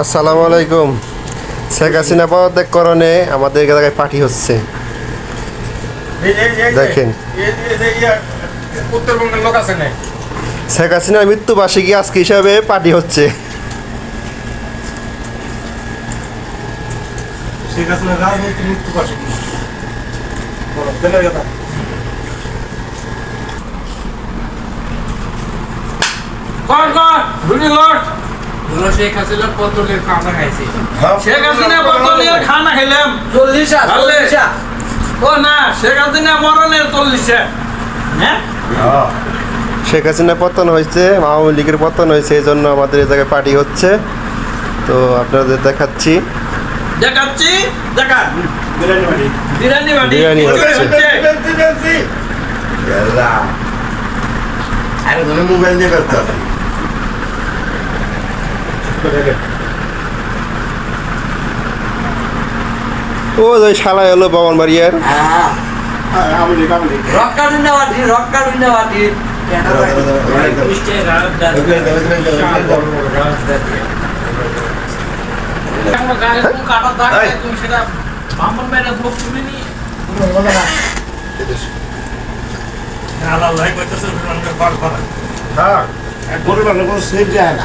আসসালামু আলাইকুম। শেখ হাসিনা পদত্যাগ করণে আমাদের এলাকায় পার্টি হচ্ছে। দেখেন। শেখ হাসিনার মৃত্যুবার্ষিকী আজকে হিসাবে পার্টি হচ্ছে। কর কর। শেখ হাসিনার পতনের খানা খাইছি। শেখ হাসিনা পতনের খানা খেলাম। চল্লিশা চল্লিশা। ও না শেখ হাসিনা মরণের চল্লিশে। হ্যাঁ? শেখ হাসিনা পতন হয়েছে আওয়ামী লীগের পতন হয়েছে এই জন্য আমাদের এই জায়গায় পার্টি হচ্ছে। তো আপনাদের দেখাচ্ছি। দেখাচ্ছি? দেখা বিরিয়ানি বাড়ি বিরিয়ানি হচ্ছে। আরে মোবাইল দিয়ে ব্যস্ত আছি ও ওই শালায় হলো বাবন বাড়িয়ার। আমলি আমলি রক্কা দিনা বাটি রক্কা দিনা বাটি। কাটা দাগ তুমি সেটা বামন মেরে মুখ তুলে নিয়ে আল্লাহ লাই কইতেছে রুমানকে বার করা হ্যাঁ। গরু বানো কোনো সেফ যায় না।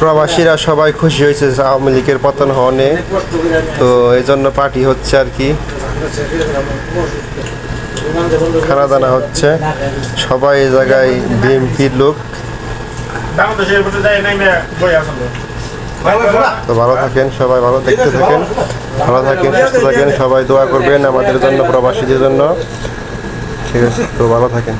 প্রবাসীরা সবাই খুশি হয়েছে আওয়ামী লীগের পতন অনেক তো এই জন্য পার্টি হচ্ছে আর কি। খানা দানা হচ্ছে। সবাই এই জায়গায় বিএমপির লোক। তো ভালো থাকেন, সবাই ভালো দেখতে থাকেন। ভালো থাকেন, সুস্থ থাকেন, সবাই দোয়া করবেন আমাদের জন্য, প্রবাসীদের জন্য। ঠিক আছে, তো ভালো থাকেন।